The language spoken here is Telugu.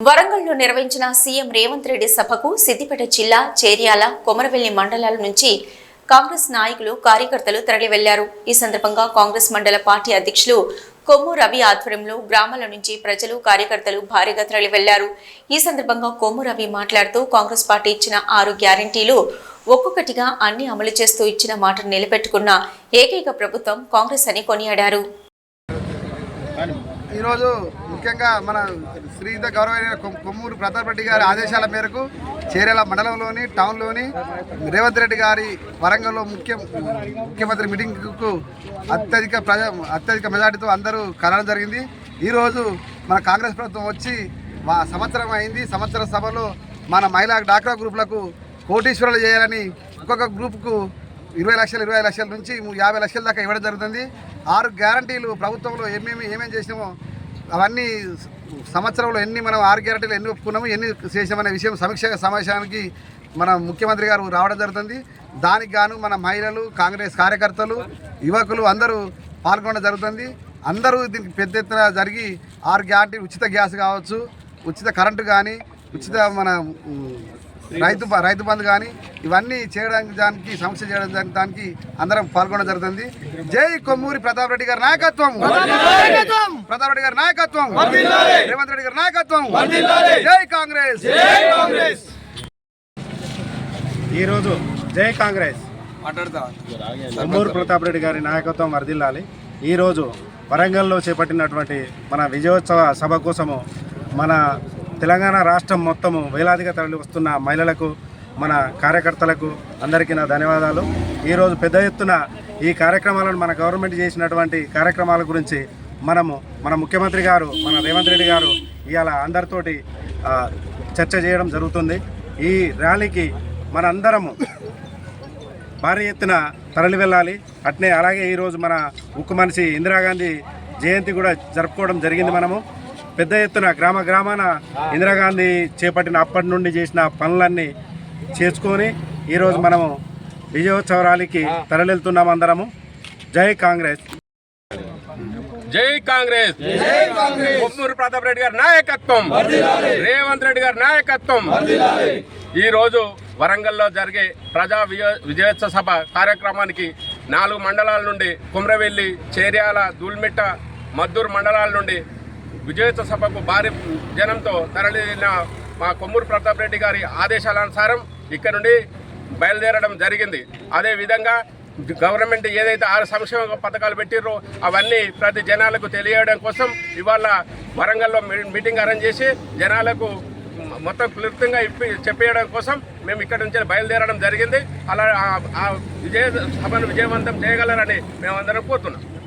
వరంగల్లో నిర్వహించిన సీఎం రేవంత్ రెడ్డి సభకు సిద్దిపేట జిల్లా చేర్యాల కొమరవెల్లి మండలాల నుంచి కాంగ్రెస్ నాయకులు కార్యకర్తలు తరలి వెళ్ళారు ఈ సందర్భంగా కాంగ్రెస్ మండల పార్టీ అధ్యక్షులు కొమ్ము రవి ఆధ్వర్యంలో గ్రామాల నుంచి ప్రజలు కార్యకర్తలు భారీగా తరలి వెళ్ళారు ఈ సందర్భంగా కొమ్ము రవి మాట్లాడుతూ కాంగ్రెస్ పార్టీ ఇచ్చిన ఆరు గ్యారంటీలు ఒక్కొక్కటిగా అన్ని అమలు చేస్తూ ఇచ్చిన మాటను నిలబెట్టుకున్న ఏకైక ప్రభుత్వం కాంగ్రెస్ అని కొనియాడారు. ఈరోజు ముఖ్యంగా మన శ్రీయుత గౌరవైన కొమ్మూరు ప్రతాప్ రెడ్డి గారి ఆదేశాల మేరకు చేరేల మండలంలోని టౌన్లోని రేవంత్ రెడ్డి గారి వరంగల్లో ముఖ్య ముఖ్యమంత్రి మీటింగ్కు అత్యధిక ప్రజా అత్యధిక మెజార్టీతో అందరూ కలవడం జరిగింది. ఈరోజు మన కాంగ్రెస్ ప్రభుత్వం వచ్చి సంవత్సరం అయింది. సంవత్సర సభలో మన మహిళా డాక్రా గ్రూపులకు కోటీశ్వరులు చేయాలని ఒక్కొక్క గ్రూపుకు ఇరవై లక్షలు ఇరవై లక్షల నుంచి యాభై లక్షల దాకా ఇవ్వడం జరుగుతుంది. ఆరు గ్యారంటీలు ప్రభుత్వంలో ఏమేమి ఏమేమి చేసినామో అవన్నీ సంవత్సరంలో ఎన్ని మనం ఆరు గ్యారంటీలు ఎన్ని ఒప్పుకున్నాము ఎన్ని చేసామనే విషయం సమీక్ష సమావేశానికి మన ముఖ్యమంత్రి గారు రావడం జరుగుతుంది. దానికి గాను మన మహిళలు కాంగ్రెస్ కార్యకర్తలు యువకులు అందరూ పాల్గొనడం జరుగుతుంది. అందరూ దీనికి పెద్ద ఎత్తున జరిగి ఆరు గ్యారెంటీ ఉచిత గ్యాస్ కావచ్చు ఉచిత కరెంటు కానీ ఉచిత మన రైతు బ- రైతు బంధు కానీ ఇవన్నీ చేయడానికి దానికి సమస్య చేయడం దానికి దానికి అందరం పాల్గొనడం జరుగుతుంది. జై కొమ్మూరి ప్రతాప్ రెడ్డి గారి నాయకత్వం. ప్రతాప్ రెడ్డి గారి నాయకత్వం. రేవంత్ రెడ్డి గారి నాయకత్వం. జై కాంగ్రెస్. ఈరోజు జై కాంగ్రెస్. కొమ్మూరు ప్రతాప్ రెడ్డి గారి నాయకత్వం వర్ధిల్లాలి. ఈరోజు వరంగల్లో చేపట్టినటువంటి మన విజయోత్సవ సభ కోసము మన తెలంగాణ రాష్ట్రం మొత్తము వేలాదిగా తరలి వస్తున్న మహిళలకు మన కార్యకర్తలకు అందరికీ నా ధన్యవాదాలు. ఈరోజు పెద్ద ఎత్తున ఈ కార్యక్రమాలను మన గవర్నమెంట్ చేసినటువంటి కార్యక్రమాల గురించి మనము మన ముఖ్యమంత్రి గారు మన రేవంత్ రెడ్డి గారు ఇవాళ అందరితోటి చర్చ చేయడం జరుగుతుంది. ఈ ర్యాలీకి మనందరము భారీ ఎత్తున తరలి వెళ్ళాలి. అట్నే అలాగే ఈరోజు మన ఉక్కు మనిషి ఇందిరాగాంధీ జయంతి కూడా జరుపుకోవడం జరిగింది మనము. పెద్ద ఎత్తున గ్రామ గ్రామాన ఇందిరాగాంధీ చేపట్టిన అప్పటి నుండి చేసిన పనులన్నీ చేసుకొని ఈరోజు మనము విజయోత్సవ ర్యాలీకి తరలివెళ్తున్నాం అందరము. జై కాంగ్రెస్. జై కాంగ్రెస్. కొమ్మూరు ప్రతాప్ రెడ్డి గారి నాయకత్వం. రేవంత్ రెడ్డి గారి నాయకత్వం. ఈ రోజు వరంగల్లో జరిగే ప్రజా విజయ- విజయోత్సవ సభ కార్యక్రమానికి నాలుగు మండలాల నుండి కుమ్రవెల్లి చేర్యాల దూల్మిట్ట మద్దూరు మండలాల నుండి విజయోత్సవ సభకు భారీ జనంతో తరలిన మా కొమ్మూరు ప్రతాప్ రెడ్డి గారి ఆదేశాలనుసారం ఇక్కడ నుండి బయలుదేరడం జరిగింది. అదేవిధంగా గవర్నమెంట్ ఏదైతే ఆరు సంక్షేమ పథకాలు పెట్టిర్రో అవన్నీ ప్రతి జనాలకు తెలియడం కోసం ఇవాళ వరంగల్లో మీ- మీటింగ్ అరేంజ్ చేసి జనాలకు మొత్తం క్లుప్తంగా ఇప్పి చెప్పేయడం కోసం మేము ఇక్కడ నుంచి బయలుదేరడం జరిగింది. అలా ఆ- ఆ విజయ సభను విజయవంతం చేయగలరని మేమందరం కోరుతున్నాం.